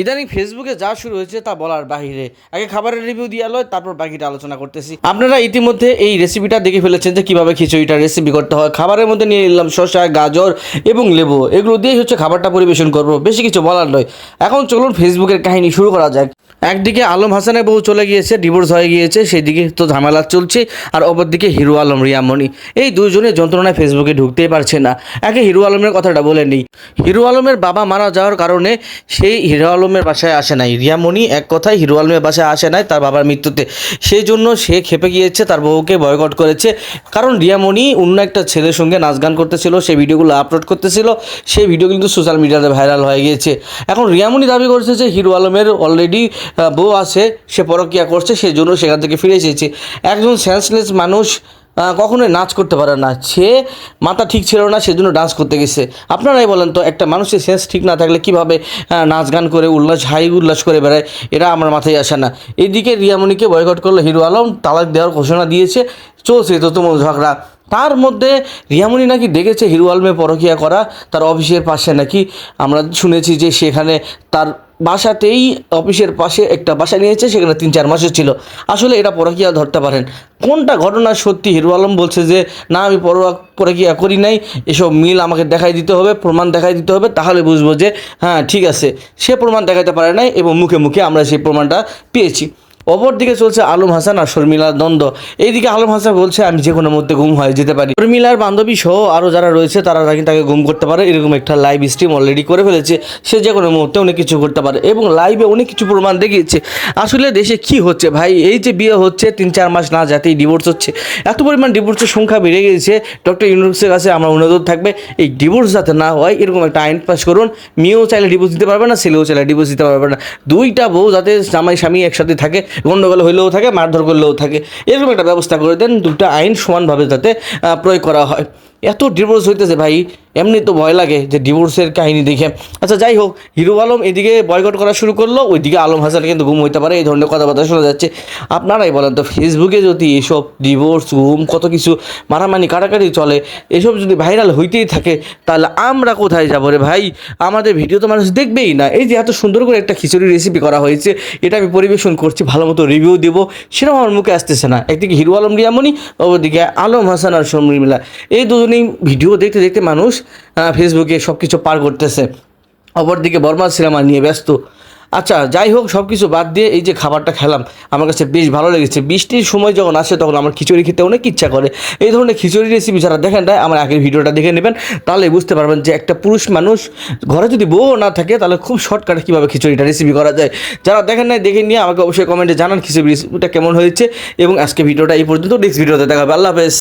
ইদানিং ফেসবুকে যা শুরু হয়েছে তা বলার বাহিরে। আগে খাবারের রিভিউ দিয়ে লয় তারপর বাকিটা আলোচনা করতেছি। আপনারা ইতিমধ্যে এই রেসিপিটা দেখে ফেলেছেন যে কীভাবে খিচুড়িটা রেসিপি করতে হয়। খাবারের মধ্যে নিয়ে নিলাম শসা, গাজর এবং লেবু। এগুলো দিয়েই হচ্ছে খাবারটা পরিবেশন করব, বেশি কিছু বলার নয়। এখন চলুন ফেসবুকের কাহিনী শুরু করা যাক। একদিকে আলম হাসানের বউ চলে গিয়েছে ডিভোর্স হয়ে গিয়েছে সেই দিকে তো ঝামেলা চলছে, আর অপরদিকে হিরো আলম, রিয়ামণি। এই দুজনে যন্ত্রণায় ফেসবুকে ঢুকতেই পারছে না। একে হিরো আলমের কথাটা বলে নিই। হিরো আলমের বাবা মারা যাওয়ার কারণে সেই হিরো আলমের বাসায় আসে নাই। রিয়ামণি এক কথায় হিরো আলমের বাসায় আসে নাই তার বাবার মৃত্যুতে। সেই জন্য সে খেপে গিয়েছে, তার বউকে বয়কট করেছে। কারণ রিয়ামণি অন্য একটা ছেলের সঙ্গে নাচ গান করতেছিল, সেই ভিডিওগুলো আপলোড করতেছিল, সেই ভিডিও কিন্তু সোশ্যাল মিডিয়াতে ভাইরাল হয়ে গিয়েছে। এখন রিয়ামণি দাবি করছে যে হিরো আলমের অলরেডি বউ আছে, সে পরকিয়া করছে সেই জন্য সেখান থেকে ফিরে এসেছে। একজন সেন্সলেস মানুষ কখনোই নাচ করতে পারে না। সে মাথা ঠিক ছিল না, সেজন্য ডান্স করতে গেছে। আপনারাই বলেন তো, একটা মানুষের সেন্স ঠিক না থাকলে কীভাবে নাচ গান করে উল্লাস, হাই উল্লাস করে বেড়ায়, এটা আমার মাথায় আসে না। এদিকে রিয়ামণিকে বয়কট করল হিরো আলম, তালাক দেওয়ার ঘোষণা দিয়েছে, চলছে তো তোমার ঝগড়া। তার মধ্যে রিয়ামণি নাকি দেখেছে হিরো আলমে পরকিয়া করা, তার অফিসের পাশে নাকি। আমরা শুনেছি যে সেখানে তার বাসাতেই অফিসের পাশে একটা বাসা নিয়েছে, সেখানে তিন চার মাসের ছিল। আসলে এটা পরকিয়া ধরতে পারেন। কোনটা ঘটনা সত্যি? হিরু আলম বলছে যে, না, আমি পরোয়া পরকিয়া করি নাই। এসব মিল আমাকে দেখাই দিতে হবে, প্রমাণ দেখাই দিতে হবে, তাহলে বুঝব যে হ্যাঁ ঠিক আছে। সে প্রমাণ দেখাতে পারে নাই এবং মুখে মুখে আমরা সেই প্রমাণটা পেয়েছি। অপরদিকে চলছে আলম হাসান আর শর্মিলার দ্বন্দ্ব। এইদিকে আলম হাসান বলছে, আমি যে কোনো মুহূর্তে ঘুম হয়ে যেতে পারি। শর্মিলার বান্ধবী সহ আরও যারা রয়েছে, তারা নাকি তাকে ঘুম করতে পারে। এরকম একটা লাইভ স্ট্রিম অলরেডি করে ফেলেছে। সে যে কোনো মুহূর্তে অনেক কিছু করতে পারে এবং লাইভে অনেক কিছু প্রমাণ দেখিয়েছে। আসলে দেশে কি হচ্ছে ভাই? এই যে বিয়ে হচ্ছে, তিন চার মাস না যাতেই ডিভোর্স হচ্ছে। এত পরিমাণ ডিভোর্সের সংখ্যা বেড়ে গিয়েছে। ডক্টর ইউনুসের কাছে আমরা অনুরোধ থাকবে, এই ডিভোর্স যাতে না হয়, এরকম একটা আইন পাস করুন। মেয়েও চাইলে ডিভোর্স দিতে পারবে না, ছেলেও চাইলে ডিভোর্স দিতে পারবে না। দুইটা বউ যাতে জামাই স্বামী একসাথে থাকে গণ্ডগোল হইলেও থাকে, মারধর করলেও থাকে। এরকম একটা ব্যবস্থা করে দেন, দুটা আইন সমানভাবে যাতে প্রয়োগ করা হয়। এত ডিভোর্স হইতেছে ভাই। এমনি তো ভয় লাগে যে ডিভোর্সের কাহিনী দেখে। আচ্ছা যাই হোক, হিরো আলম এদিকে বয়কট করা শুরু করল, ওইদিকে আলম হাসান কিন্তু ঘুম হইতে পারে, এই ধরনের কথাবার্তা শোনা যাচ্ছে। আপনারাই বলেন তো ফেসবুকে যদি এসব ডিভোর্স ঘুম কত কিছু মারামারি, কাটাকাটি চলে, এসব যদি ভাইরাল হইতেই থাকে, তাহলে আমরা কোথায় যাব রে ভাই? আমাদের ভিডিও তো মানুষ দেখবেই না। এই যে এত সুন্দর করে একটা খিচুড়ি রেসিপি করা হয়েছে, এটা আমি পরিবেশন করছি, ভালো মতো রিভিউ দেবো, সেটাও আমার মুখে আসতেছে না। একদিকে হিরো আলম রিয়ামনি ওদিকে আলম হাসান আর শর্মিলা এই দুজনেই ভিডিও দেখতে দেখতে মানুষ ফেসবুকে সব কিছু পার করতেছে। অপরদিকে বর্মা সিনেমা নিয়ে ব্যস্ত। আচ্ছা যাই হোক সব কিছু বাদ দিয়ে এই যে খাবারটা খেলাম, আমার কাছে বেশ ভালো লেগেছে। বৃষ্টির সময় যখন আসে, তখন আমার খিচুড়ি খেতে অনেক ইচ্ছা করে। এই ধরনের খিচুড়ি রেসিপি যারা দেখেন তাই আমার আগের ভিডিওটা দেখে নেবেন, তাহলে বুঝতে পারবেন যে একটা পুরুষ মানুষ ঘরে যদি বউ না থাকে, তাহলে খুব শর্টকাটে কীভাবে খিচুড়িটা রেসিপি করা যায়। যারা দেখেন নাই, দেখে নিয়ে আমাকে অবশ্যই কমেন্টে জানান খিচুড়ি রেসিপিটা কেমন হয়েছে। এবং আজকে ভিডিওটা এই পর্যন্ত নেক্সট ভিডিওতে দেখাবে। আল্লাহ হাফেজ।